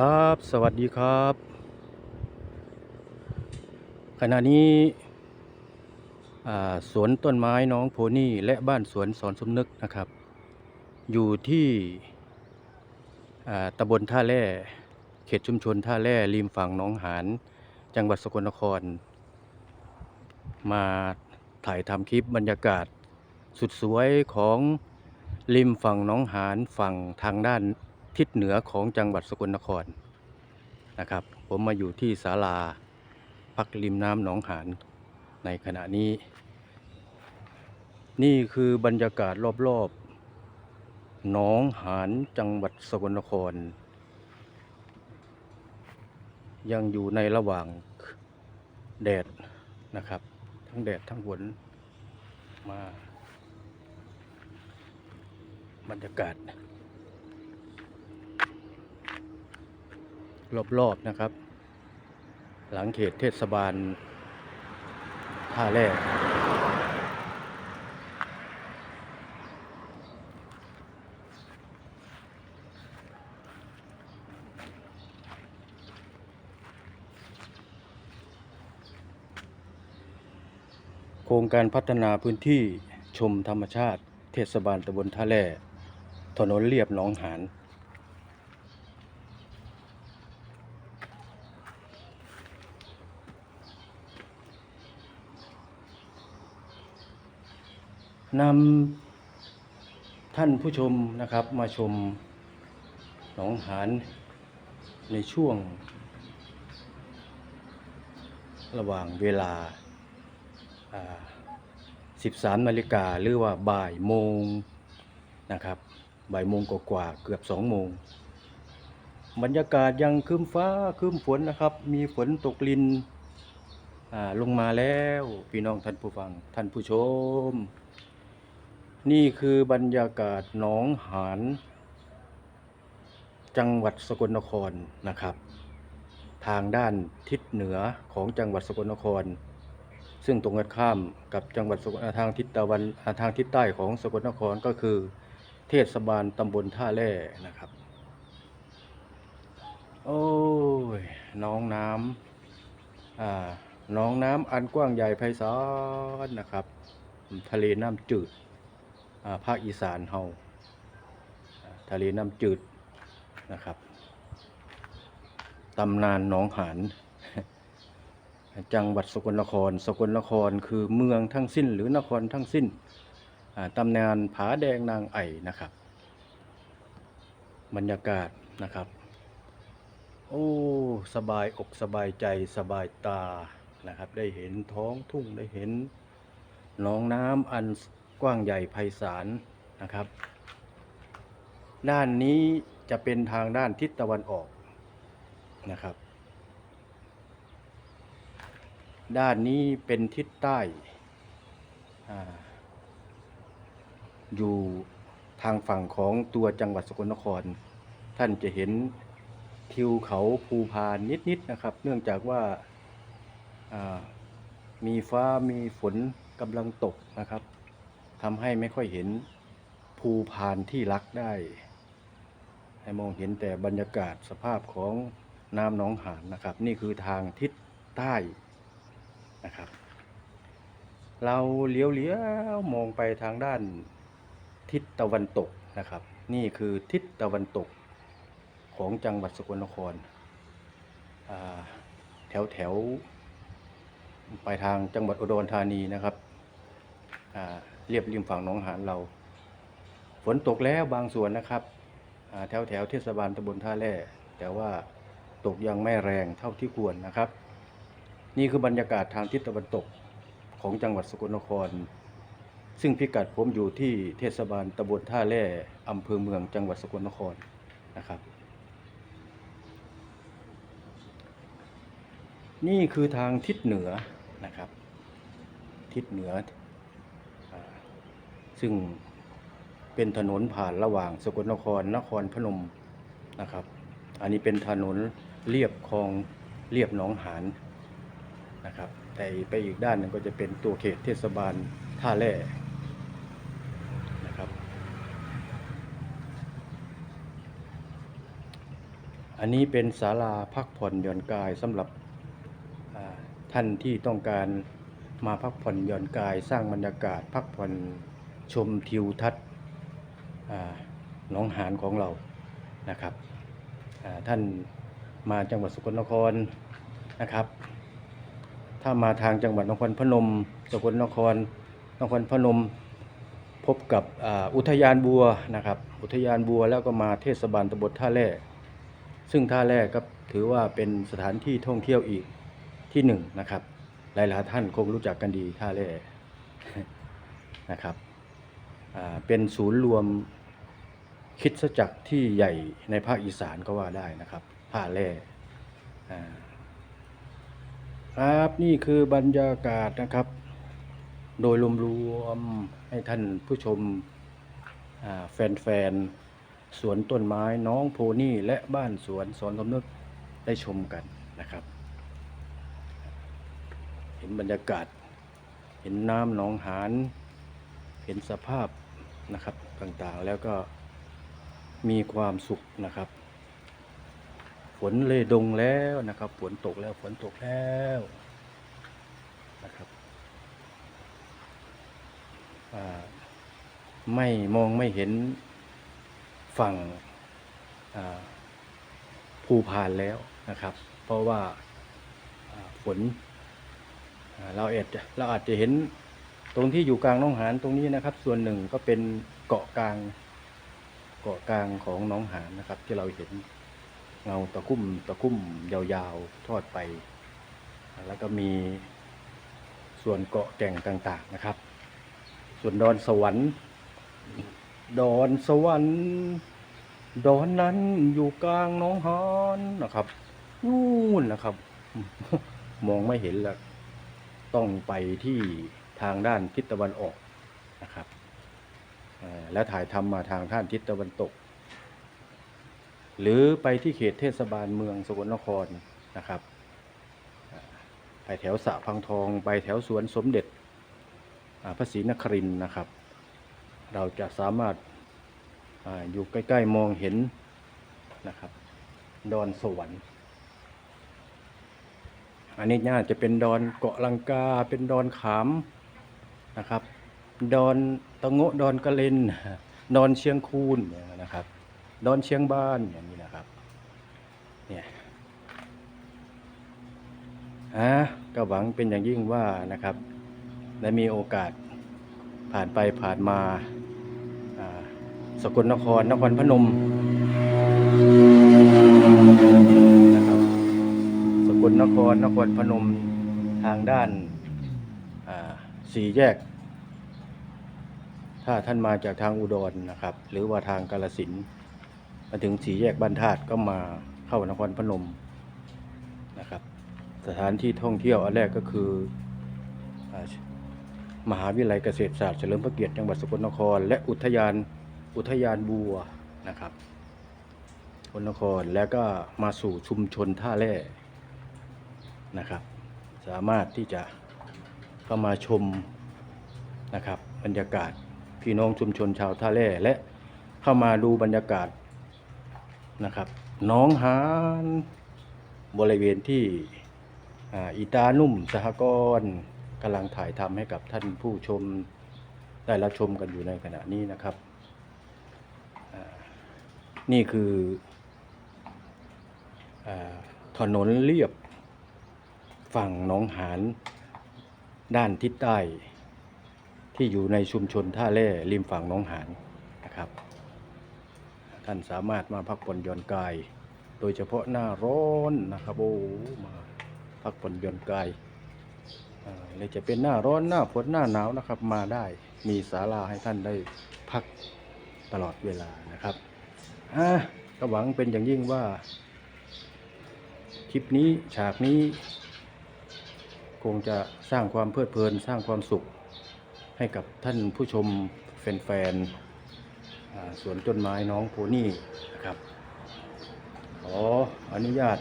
ครับ สวัสดีครับ ขณะนี้สวนต้นไม้น้องโพนี่และบ้านสวนสอนสมนึกนะครับ อยู่ที่ตำบลท่าแร่เขตชุมชนท่าแร่ริมฝั่งหนองหานจังหวัดสกลนคร มาถ่ายทำคลิปบรรยากาศสุดสวยของริมฝั่งหนองหานฝั่งทางด้าน ทิศเหนือของจังหวัดสกลนครนะครับ ผมมาอยู่ที่ศาลาพักริมน้ำหนองหานในขณะนี้ นี่คือบรรยากาศรอบๆหนองหานจังหวัดสกลนคร ยังอยู่ในระหว่างแดดนะครับ ทั้งแดดทั้งฝนมาบรรยากาศ รอบๆนะครับ หลังเขตเทศบาลท่าแร่โครงการพัฒนาพื้นที่ชมธรรมชาติ เทศบาลตำบลท่าแร่ถนนเรียบหนองหาน นำท่านผู้ชมนะครับมาชมหนองหานในช่วง ระหว่างเวลา 13 นาฬิกาหรือว่าบ่ายโมงนะครับบ่ายโมงกว่าเกือบ 2 โมง บรรยากาศยังครึ้มฟ้าครึ้มฝนนะครับ มีฝนตกลินลงมาแล้วพี่น้องท่านผู้ฟังท่านผู้ชม นี่คือบรรยากาศหนองหานจังหวัดสกลนครนะครับ ทางด้านทิศเหนือของจังหวัดสกลนคร ซึ่งตรงกันข้ามกับจังหวัดทางทิศตะวันทางทิศใต้ของสกลนครก็คือ เทศบาลตำบลท่าแร่นะครับ โอ้ยน้องน้ำอ่าน้องน้ำอันกว้างใหญ่ไพศาลนะครับ ทะเลน้ำจืด ภาคอีสานเฮาทะเลน้ำจืดนะครับตำนานหนองหานจังหวัดสกลนคร สกลนครคือเมืองทั้งสิ้น หรือนครทั้งสิ้นตำนานผาแดงนางไอ่นะครับ บรรยากาศนะครับ โอ้ สบายอกสบายใจสบายตานะครับ ได้เห็นท้องทุ่งได้เห็นหนองน้ำอัน ว้างใหญ่ไพศาลนะครับ ด้านนี้จะเป็นทางด้านทิศตะวันออกนะครับ ด้านนี้เป็นทิศใต้ออยู่ทางฝั่งของตัวจังหวัดสกลนคร ท่านจะเห็นทิวเขาภูพานนิดๆนะครับ เนื่องจากว่าอ่ามีฟ้ามีฝนกำลังตกนะครับ ทำให้ไม่ค่อยเห็นภูพานที่รักได้ ให้มองเห็นแต่บรรยากาศสภาพของน้ำหนองหานนะครับ นี่คือทางทิศใต้นะครับ เราเลี้ยวเลี้ยวมองไปทางด้านทิศตะวันตกนะครับ นี่คือทิศตะวันตกของจังหวัดสกลนครแถวแถวไปทางจังหวัดอุดรธานีนะครับ เรียบริมฝั่งหนองหานเรา ฝนตกแล้วบางส่วนนะครับแถวแถวเทศบาลตำบลท่าแร่แต่ว่าตกยังไม่แรงเท่าที่ควรนะครับ นี่คือบรรยากาศทางทิศตะวันตกของจังหวัดสกลนคร ซึ่งพิกัดผมอยู่ที่เทศบาลตำบลท่าแร่อำเภอเมืองจังหวัดสกลนครนะครับ นี่คือทางทิศเหนือนะครับ ทิศเหนือ ซึ่งเป็นถนนผ่านระหว่างสกลนครนครพนมนะครับ อันนี้เป็นถนนเรียบคลองเรียบหนองหานนะครับ แต่ไปอีกด้านหนึงก็จะเป็นตัวเขตเทศบาลท่าแร่นะครับ อันนี้เป็นศาลาพักผ่อนหย่อนกายสำหรับท่านที่ต้องการมาพักผ่อนหย่อนกายสร้างบรรยากาศพักผ่อน ชมทิวทัศน์อ่าหนองหานของเรานะครับท่านมาจังหวัดสกลนครนะครับ ถ้ามาทางจังหวัดนครพนม สกลนคร นครพนม พบกับอุทยานบัวนะครับ อุทยานบัวแล้วก็มาเทศบาลตำบลท่าแร่ซึ่งท่าแร่ก็ถือว่าเป็นสถานที่ท่องเที่ยวอีกที่หนึ่งนะครับ หลายๆท่านคงรู้จักกันดีท่าแร่นะครับ เป็นศูนย์รวมคิดสจักรที่ใหญ่ในภาคอีสานก็ว่าได้นะครับท่าแร่ครับนี่คือบรรยากาศนะครับ โดยรวมๆให้ท่านผู้ชมแฟนๆ สวนต้นไม้น้องโพนี่และบ้านสวนสอนสมนึกได้ชมกันนะครับ เห็นบรรยากาศ เห็นน้ำหนองหาน เห็นสภาพ นะครับต่างๆ แล้วก็มีความสุขนะครับ ฝนเลยดงแล้วนะครับ ฝนตกแล้วฝนตกแล้วนะครับไม่มองไม่เห็นฝั่งภูพานแล้วนะครับ เพราะว่าฝนอ่าเราอาจจะเราอาจจะเห็น ตรงที่อยู่กลางน้องหานตรงนี้นะครับ ส่วนหนึ่งก็เป็นเกาะกลางเกาะกลางของน้องหานนะครับ ที่เราเห็นเงาตะคุ่มตะคุ่มยาวๆทอดไป แล้วก็มีส่วนเกาะแก่งต่างๆนะครับ ส่วนดอนสวรรค์ ดอนสวรรค์ดอนนั้นอยู่กลางน้องหานนะครับนู่นนะครับ มองไม่เห็นละต้องไปที่ ทางด้านทิศตะวันออกนะครับแล้วถ่ายทำมาทางด้านทิศตะวันตก หรือไปที่เขตเทศบาลเมืองสกลนครนะครับ ไปแถวสะพังทอง ไปแถวสวนสมเด็จพระศรีนครินนะครับ เราจะสามารถออยู่ใกล้ ๆ มองเห็นนะครับ ดอนสวรรค์ อันนี้น่าจะเป็นดอนเกาะลังกา เป็นดอนขาม นะครับ ดอนตะโงะดอนกะเลนดอนเชียงคูนนะครับ ดอนเชียงบ้านอย่างนี้นะครับเนี่ยอะก็หวังเป็นอย่างยิ่งว่านะครับได้มีโอกาสผ่านไปผ่านมาสกลนครนครพนมนะครับสกลนครนครพนมทางด้าน สี่แยก ถ้าท่านมาจากทางอุดรนะครับ หรือว่าทางกาลสินมาถึงสี่แยกบ้านธาตุก็มาเข้านครพนมนะครับ สถานที่ท่องเที่ยวอันแรกก็คืออมหาวิทยาลัยเกษตรศาสตร์เฉลิมพระเกียรติจังหวัดสกลนคร และอุทยานอุทยานบัวนะครับสกลนครแล้วก็มาสู่ชุมชนท่าแร่นะครับ สามารถที่จะ เข้ามาชมนะครับบรรยากาศพี่น้องชุมชนชาวท่าแร่และเข้ามาดูบรรยากาศนะครับน้องหานบริเวณที่อีตานุ่มสหกรณ์กำลังถ่ายทำให้กับท่านผู้ชมได้รับชมกันอยู่ในขณะนี้นะครับ นี่คืออถนนเรียบฝั่งหนองหาน ด้านทิศใต้ ที่อยู่ในชุมชนท่าแร่ริมฝั่งหนองหานนะครับ ท่านสามารถมาพักผ่อนหย่อนกาย โดยเฉพาะหน้าร้อนนะครับโอ้มาพักผ่อนหย่อนกายอาเลยจะเป็นหน้าร้อนหน้าฝนหน้าหนาวนะครับ มาได้มีศาลาให้ท่านได้พักตลอดเวลานะครับอะก็หวังเป็นอย่างยิ่งว่าคลิปนี้ฉากนี้ คงจะสร้างความเพลิดเพลิน สร้างความสุขให้กับท่านผู้ชมแฟนๆสวนต้นไม้น้องโพนี่นะครับขออนุญาต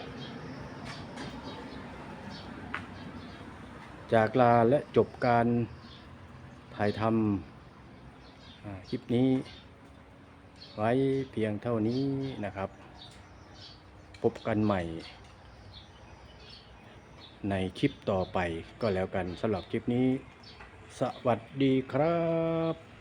จากลาและจบการถ่ายทำคลิปนี้ ไว้เพียงเท่านี้นะครับ พบกันใหม่ ในคลิปต่อไปก็แล้วกันสำหรับคลิปนี้ สวัสดีครับ